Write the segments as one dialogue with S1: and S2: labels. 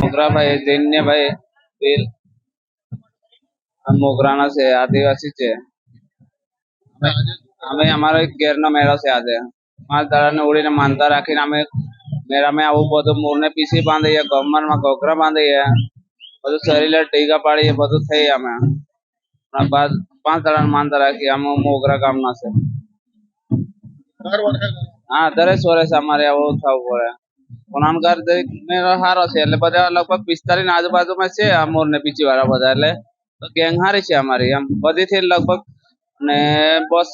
S1: મોગરાભાઈ જૈન્યભાઈ ભીલ મોગરાના છે, આદિવાસી છે. અમે અમારો ઘેરનો મેળો છે આજે. પાંચ દાડાને ઉડીને માનતા રાખીને અમે મેળામાં આવું બધું મૂળને પીસી બાંધીએ, ગમરમાં ઘોઘરા બાંધીએ, બધું શરીરે ટીકા પાડીએ, બધું થઈ અમે. પાંચ દાડાને માનતા રાખીએ, અમે મોગરા ગામના છે. હા, દરેક વર્ષે અમારે આવું થવું પડે. પુનામગર સારો છે, એટલે બધા લગભગ પિસ્તાલીસ આજુબાજુમાં છે આ ને પીચી વાળા બધા, એટલે ગેંગ સારી છે અમારી. એમ બધીથી લગભગ ને બસ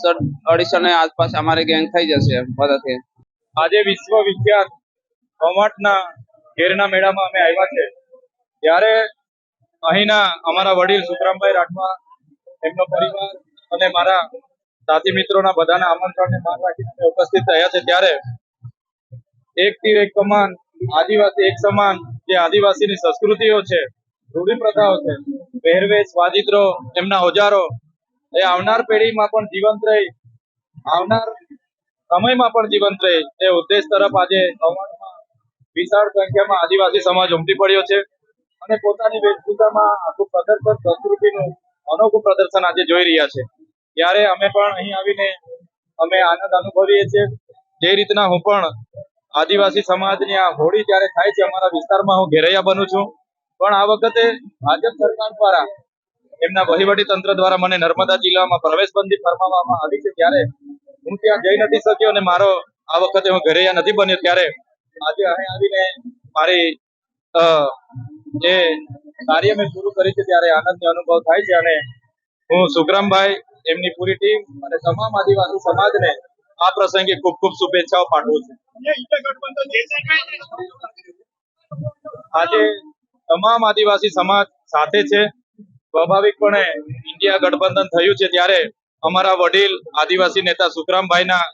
S1: અઢીસો ને આસપાસ અમારી ગેંગ થઈ જશે બધાથી.
S2: આજે વિશ્વ વિખ્યાત કવાંટના ઘેરના મેળામાં અમે આવ્યા છે. ત્યારે અહીંના અમારા વડીલ સુખરામભાઈ રાઠવા, એમનો પરિવાર અને મારા સાથી મિત્રોના બધાના આમંત્રણને માન રાખીને ઉપસ્થિત થયા છે ત્યારે એક તીર, એક કમાન, આદિવાસી એક સમાન, જે આદિવાસીની સંસ્કૃતિઓ છે રૂઢિ પ્રથાઓ છે, પહેરવેશ વાજિત્રો એમના ઓજારો, એ આવનાર પેઢીમાં પણ જીવંત રહી, આવનાર સમયમાં પણ જીવંત રહે એ ઉદ્દેશ તરફ આજે વિશાળ સંખ્યામાં આદિવાસી સમાજ ઉમટી પડ્યો છે અને પોતાની વેશભૂષામાં આખું પ્રદર્શન, સંસ્કૃતિનું અનોખું પ્રદર્શન આજે જોઈ રહ્યા છે. ત્યારે અમે પણ અહીં આવીને અમે આનંદ અનુભવીએ છીએ. જે રીતના હું પણ આદિવાસી સમાજની આ હોળી જ્યારે થાય છે અમારા વિસ્તારમાં હું ઘેરૈયા બનું છું. પણ આ વખતે ભાજપ સરકાર દ્વારા એમના વહીવટી તંત્ર દ્વારા મને નર્મદા જિલ્લામાં પ્રવેશબંધી ફરમાવવામાં આવી છે ત્યારે હું ત્યાં જઈ નથી શક્યો અને મારો આ વખતે હું ઘરે નથી બન્યો ત્યારે આજે અહીં આવીને મારી જે કાર્ય મેં પૂરું કરી છે ત્યારે આનંદનો અનુભવ થાય છે અને હું સુખરામભાઈ એમની પૂરી ટીમ અને તમામ આદિવાસી સમાજને આ પ્રસંગે ખૂબ ખૂબ શુભેચ્છાઓ પાઠવું છું. આજે તમામ આદિવાસી સમાજ સાથે છે. સ્વાભાવિકપણે ઇન્ડિયા ગઠબંધન થયું છે ત્યારે અમારા વડીલ આદિવાસી નેતા સુખરામભાઈના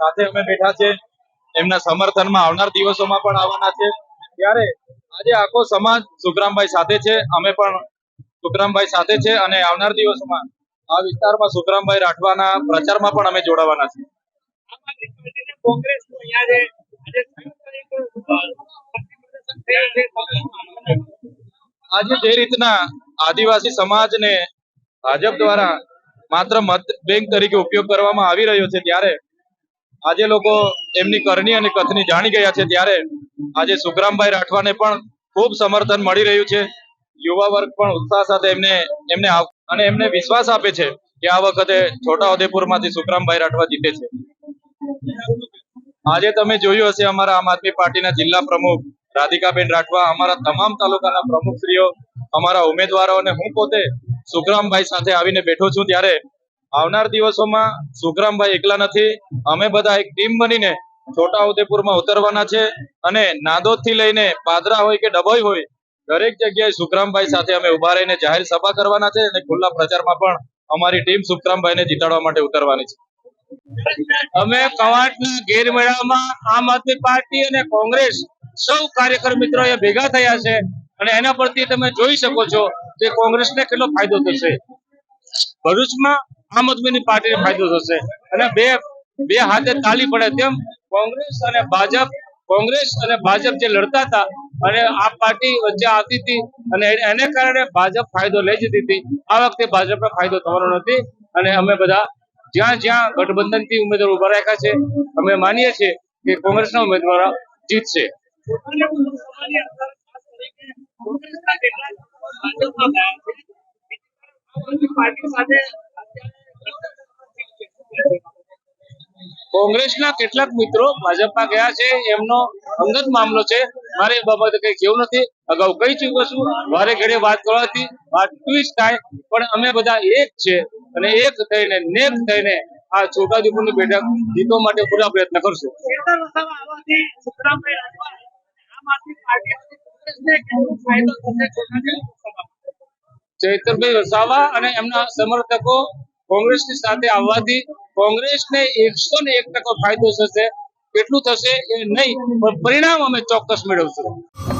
S2: સાથે અમે બેઠા છે. એમના સમર્થનમાં આવનાર દિવસોમાં પણ આવવાના છે. ત્યારે આજે આખો સમાજ સુખરામભાઈ સાથે છે. અમે પણ સુખરામભાઈ સાથે છે અને આવનાર દિવસોમાં આ વિસ્તારમાં સુખરામભાઈ રાઠવાના પ્રચારમાં પણ અમે જોડાવાના છીએ. આજે જે રીતના આદિવાસી સમાજને ભાજપ દ્વારા માત્ર મત બેંક તરીકે ઉપયોગ કરવામાં આવી રહ્યો છે ત્યારે આજે લોકો એમની કરણી અને કથની જાણી ગયા છે ત્યારે આજે સુખરામભાઈ રાઠવાને પણ ખૂબ સમર્થન મળી રહ્યું છે. યુવા વર્ગ પણ ઉત્સાહ સાથે એમને એમને આવ- અને એમને વિશ્વાસ આપે છે કે આ વખતે છોટાઉદેપુરમાંથી સુખરામભાઈ રાઠવા જીતે છે. આજે તમે જોયું હશે અમારા આમ આદમી પાર્ટીના જિલ્લા પ્રમુખ રાધિકાબેન રાઠવા, અમારા તમામ તાલુકાના પ્રમુખશ્રીઓ, અમારા ઉમેદવારો અને હું પોતે સુખરામભાઈ સાથે આવીને બેઠો છું ત્યારે આવનાર દિવસોમાં સુખરામભાઈ એકલા નથી, અમે બધા એક ટીમ બનીને છોટાઉદેપુરમાં ઉતરવાના છે અને નાદોદથી લઈને પાદરા હોય કે ડભોઈ હોય દરેક જગ્યાએ સુખરામભાઈ સાથે અમે ઊભા રહીને જાહેર સભા કરવાના છે અને ખુલ્લા પ્રચારમાં પણ અમારી ટીમ સુખરામભાઈને જીતાડવા માટે ઉતરવાની છે.
S3: અમે કવાંટના ગેરમેળામાં આમ આદમી પાર્ટી અને કોંગ્રેસ સૌ કાર્યકર મિત્રો ભેગા થયા છે અને એના પરથી તમે જોઈ શકો છો કે કોંગ્રેસને કેટલો ફાયદો થશે. ભરૂચમાં આમ આદમીની પાર્ટીને ફાયદો થશે. અને બે બે હાથે તાલી પડે તેમ કોંગ્રેસ અને ભાજપ, કોંગ્રેસ અને ભાજપ જે લડતા હતા અને આ પાર્ટી વચ્ચે આવતી હતી અને એને કારણે ભાજપ ફાયદો લઈ જતી હતી. આ વખતે ભાજપનો ફાયદો થવાનો નથી અને અમે બધા જ્યાં જ્યાં ગઠબંધનથી ઉમેદવારો ઊભા રાખ્યા છે, અમે માનીએ છીએ કે કોંગ્રેસના ઉમેદવારો જીતશે. કોંગ્રેસના કેટલાક મિત્રો ભાજપમાં ગયા છે, એમનો અંગત મામલો છે. મારે એ કઈ કેવું નથી. અગાઉ કહી ચૂક્યો છું. વારે ઘડે વાત કરવાથી વાત ટ્વિસ્ટ થાય. પણ અમે બધા એક છે અને એક થઈને, નેક થઈને આ છોટાઉદેપુરની બેઠક જીતો માટે પૂરા પ્રયત્ન કરશું. ચૈતરભાઈ વસાવા અને એમના સમર્થકો કોંગ્રેસની સાથે આવવાથી કોંગ્રેસને એકસો ને એક ટકો ફાયદો થશે. કેટલું થશે એ નહીં પણ પરિણામ અમે ચોક્કસ મેળવશું.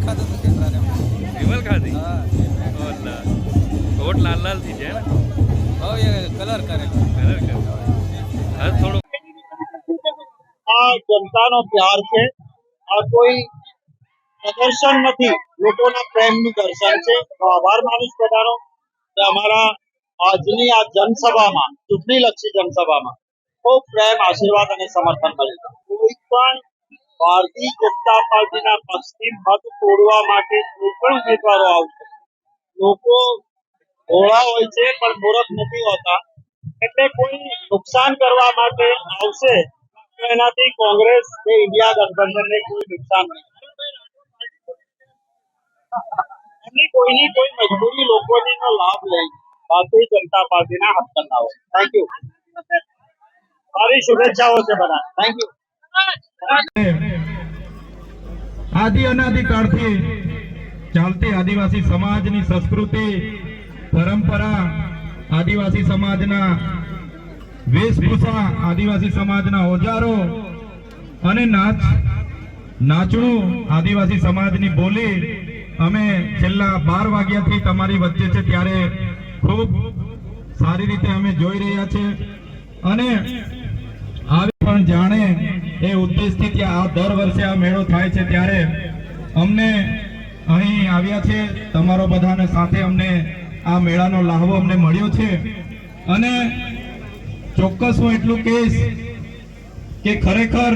S4: ટેબલ ખાધી ઓલા. હોટ લાલ લાલ થઈ જાય ને?
S5: કલર કરે.
S4: કલર કરે. હવે થોડો.
S6: આ જનતાનો પ્યાર છે. આ કોઈ પ્રદર્શન નથી. લોકોના પ્રેમનું દર્શન છે. આભાર માનીશ બધાનો કે અમારા આજની આ જનસભામાં ચૂંટણીલક્ષી જનસભામાં ખૂબ પ્રેમ આશીર્વાદ અને સમર્થન મળ્યું. કોઈ પણ ભારતીય જનતા પાર્ટીના પક્ષથી મત તોડવા માટે કોઈ પણ ઉમેદવારો આવશે. લોકો ભોળા હોય છે પણ મૂર્ખ નથી હોતા. એટલે કોઈ નુકસાન કરવા માટે આવશે તો એનાથી કોંગ્રેસ કે ઇન્ડિયા ગઠબંધનને કોઈ નુકસાન નહીં. એમની કોઈની કોઈ મજબૂરી લોકોની નો લાભ લે. ભારતીય જનતા પાર્ટીના કરતા હોય થેન્ક યુ મારી શુભેચ્છાઓ છે બધા થેન્ક યુ
S7: આદિ અનાદિ કાળથી ચાલતી આદિવાસી સમાજની સંસ્કૃતિ, પરંપરા, આદિવાસી સમાજના વેશભૂષા, આદિવાસી સમાજના ઓજારો અને નાચ, નાચણું આદિવાસી સમાજની બોલી અમે છેલ્લા બાર વાગ્યાથી તમારી વચ્ચે છે ત્યારે ખૂબ સારી રીતે અમે જોઈ રહ્યા છે. અને આવી પણ જાણે ઉદ્દેશથી ત્યાં દર વર્ષે આ મેળો થાય છે ત્યારે અમને અહીં આવ્યા છે, તમારો બધાને સાથે અમને આ મેળાનો લાહવો અમને મળ્યો છે. અને ચોક્કસ હું એટલું કહીશ કે ખરેખર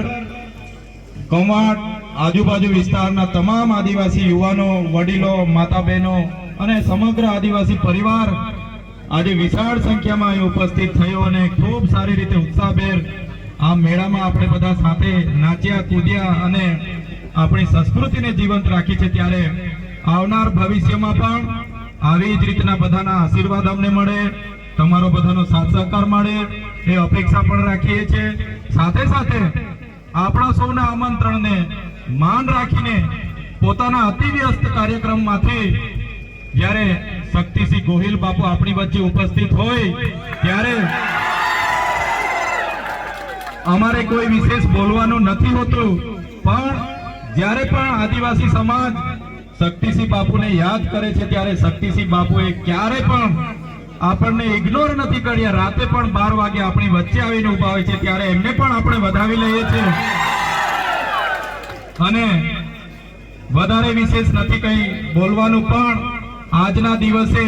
S7: કમાટ આજુબાજુ વિસ્તારના તમામ આદિવાસી યુવાનો, વડીલો માતા બહેનો અને સમગ્ર આદિવાસી પરિવાર આજે વિશાળ સંખ્યામાં અહીં ઉપસ્થિત થયો અને ખૂબ સારી રીતે ઉત્સાહભેર આ મેળામાં આપણે બધા સાથે નાચ્યા, કૂદ્યા અને આપણી સંસ્કૃતિને જીવંત રાખી છે ત્યારે આવનાર ભવિષ્યમાં પણ આવી જ રીતના બધાના આશીર્વાદ અમને મળે, તમારો બધાનો સાથ સહકાર મળે, એ અપેક્ષા પણ રાખીએ છીએ. સાથે સાથે આપણા સૌના આમંત્રણને માન રાખીને પોતાના અતિ વ્યસ્ત કાર્યક્રમમાંથી જ્યારે શક્તિસિંહ ગોહિલ બાપુ આપણી વચ્ચે ઉપસ્થિત હોય, ત્યારે અમારે કોઈ વિશેષ બોલવાનું નથી હોતું. પણ જ્યારે પણ આદિવાસી સમાજ શક્તિસિંહ બાપુને યાદ કરે છે, ત્યારે શક્તિસિંહ બાપુએ ક્યારે પણ આપણને ઇગ્નોર નથી કર્યા. રાતે પણ બાર વાગે આપણી વચ્ચે આવીને ઊભા હોય છે, ત્યારે એમને પણ આપણે વધાવી લઈએ છીએ. અને વધારે વિશેષ નથી કંઈ બોલવાનું, પણ આજના દિવસે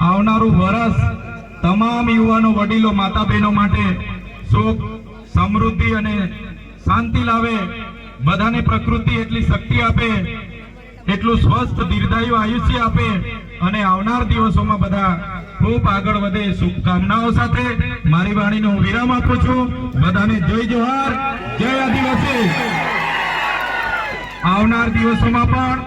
S7: આવનારું વરસ તમામ યુવાનો વડીલો માતા બહેનો માટે સુખ સમૃદ્ધિ અને શાંતિ લાવે, બધાને પ્રકૃતિ એટલી શક્તિ આપે, એટલું સ્વસ્થ, દીર્ઘાયુ આયુષ્ય આપે, અને આવનાર દિવસોમાં બધા ખૂબ આગળ વધે. શુભકામનાઓ સાથે મારી વાણીનો વિરામ આપું છું. બધાને જય જોહાર, જય આદિવાસી. આવનાર દિવસોમાં પણ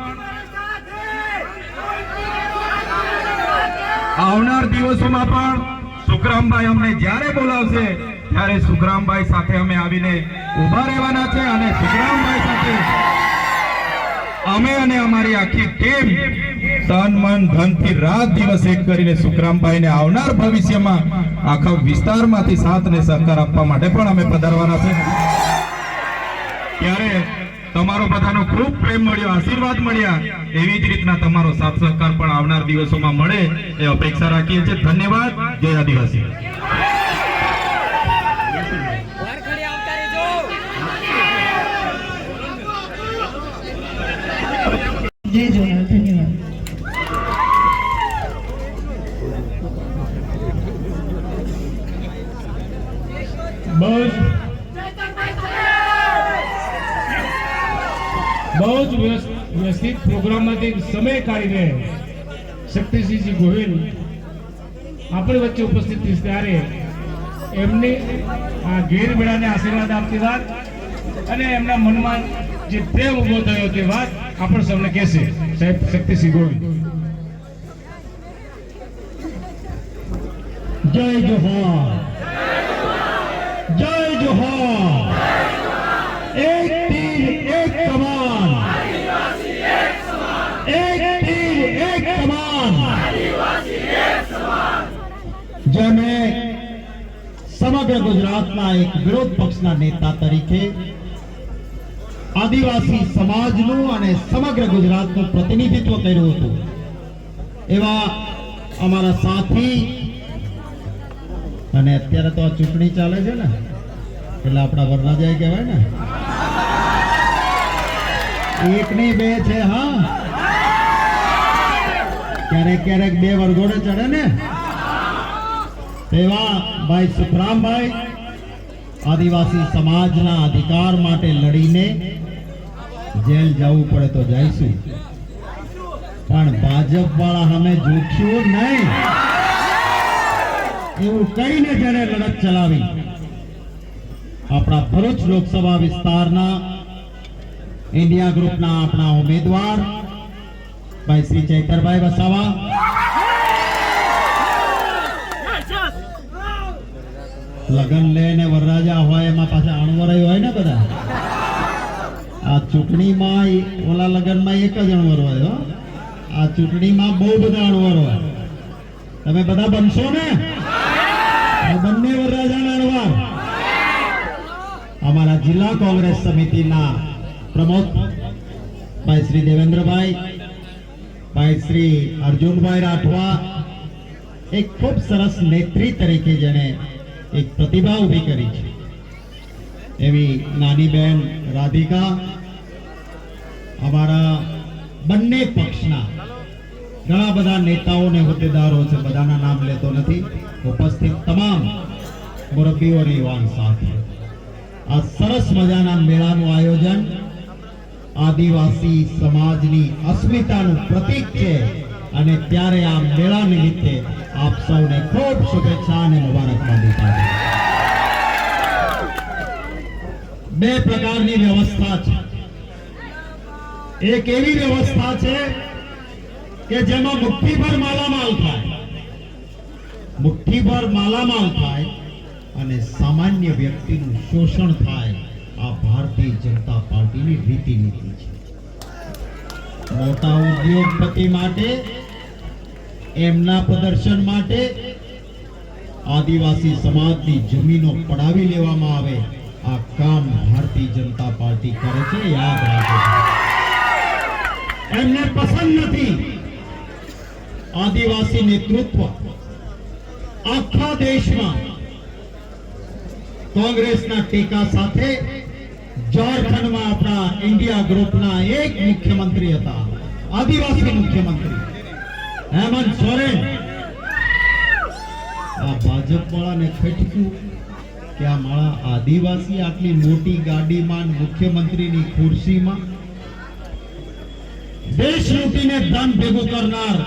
S7: આવનાર દિવસોમાં પણ સુખરામભાઈ અમને જ્યારે બોલાવશે ત્યારે સુખરામભાઈ સાથે અમે આવીને ઊભા રહેવાના છે અને સુખરામભાઈ સાથે અમે અને અમારી આખી ટીમ તન, મન, ધનથી રાત દિવસ એક કરીને સુખરામભાઈને આવનાર ભવિષ્યમાં આખા વિસ્તારમાંથી સાથ ને સહકાર આપવા માટે પણ અમે પધારવાના છે. ત્યારે તમારો બધાનો ખૂબ પ્રેમ મળ્યો, આશીર્વાદ મળ્યા. એવી જ રીતના તમારો સાથ, સહકાર પણ આવનાર દિવસોમાં મળે એ અપેક્ષા રાખીએ છીએ. ધન્યવાદ. જય આદિવાસી.
S8: જય જોહાર ધન્યવાદ.
S9: બસ. બહુ જ વ્યસ્ત વ્યવસ્થિત પ્રોગ્રામમાંથી સમય કાઢીને શક્તિસિંહજી ગોહિલ આપણી વચ્ચે ઉપસ્થિત ત્યારે એમની ગેર મેળાને આશીર્વાદ આપતી વાત અને એમના મનમાં જે પ્રેમ ઊભો થયો તે વાત આપણે સૌને કહેશે. સાહેબ, શક્તિસિંહ ગોહિલ.
S7: જય જોહાર જય જોહાર સમગ્ર ગુજરાતના એક વિરોધ પક્ષના નેતા તરીકે
S10: આદિવાસી સમાજનું અને સમગ્ર ગુજરાતનું પ્રતિનિધિત્વ કર્યું હતું. એવા અમારા સાથી અને અત્યારે તો આ ચૂંટણી ચાલે છે ને, એટલે આપણા વરરાજાએ કહેવાય ને એક ની બે છે, હા. ક્યારેક ક્યારેક બે વરઘોડે ચડે ને. તેવા ભાઈ સુખરામભાઈ, આદિવાસી સમાજના અધિકાર માટે લડીને જેલ જવું પડે તો જઈશું. પણ ભાજપ વાળા અમે જોખ્યું નહીં. એવું કહીને જેને લડત ચલાવી. આપણા ભરૂચ લોકસભા વિસ્તારના ઇન્ડિયા ગ્રુપના આપણા ઉમેદવાર, ભાઈ શ્રી ચૈતરભાઈ વસાવા લગન લઈને વરરાજા હોય, એમાં પાછા અણવરાય હોય ને બધા? આ ચૂંટણીમાં ઓલા લગનમાં એક જ અણવર હોય, હો. આ ચૂંટણીમાં બહુ બધા અણવર હોય. તમે બધા બનશો ને? બંને વરરાજાના અણવર. અમારા જિલ્લા કોંગ્રેસ સમિતિના પ્રમુખ ભાઈ શ્રી દેવેન્દ્રભાઈ, ભાઈ શ્રી અર્જુનભાઈ રાઠવા, એક ખૂબ સરસ નેત્રી તરીકે જેણે એક પ્રતિભા ઊભી કરી છે. એવી નાની બેન રાધિકા, અમારા બંને પક્ષના ઘણા બધા નેતાઓ ને હોદ્દેદારો છે, બધાના નામ લેતો નથી. ઉપસ્થિત તમામ મુરબ્બીઓ અને યુવાન સાથે આ સરસ મજાના મેળાનું આયોજન આદિવાસી સમાજની અસ્મિતાનું પ્રતીક છે. અને ત્યારે આ મેળા નિમિત્તે આપ સૌને ખૂબ શુભેચ્છા અને મુબારકબાદી પાઠવું બે પ્રકારની વ્યવસ્થા છે. એક એવી વ્યવસ્થા છે કે જેમાં મુઠ્ઠીભર માલામાલ થાય. મુઠ્ઠીભર માલામાલ થાય અને સામાન્ય વ્યક્તિનું શોષણ થાય આ ભારતીય જનતા પાર્ટીની રીતિ નીતિ છે. મોટા ઉદ્યોગપતિ માટે, એમના પ્રદર્શન માટે આદિવાસી સમાજની જમીનો પડાવી લેવામાં આવે. આ કામ ભારતીય જનતા પાર્ટી કરે છે, યાદ રાખજો. એમને પસંદ નથી. આદિવાસી નેતૃત્વ આખા દેશમાં કોંગ્રેસના ટેકા સાથે ઝારખંડમાં આપણા ઇન્ડિયા ગ્રુપના એક મુખ્યમંત્રી હતા. આદિવાસી મુખ્યમંત્રી. હેમંત સોરેન. આ ભાજપ વાળાને ખટક્યું કે આ માળા આદિવાસી આટલી મોટી ગાડીમાં મુખ્યમંત્રીની ખુરશીમાં? દેશ લૂંટીને ધન ભેગું કરનાર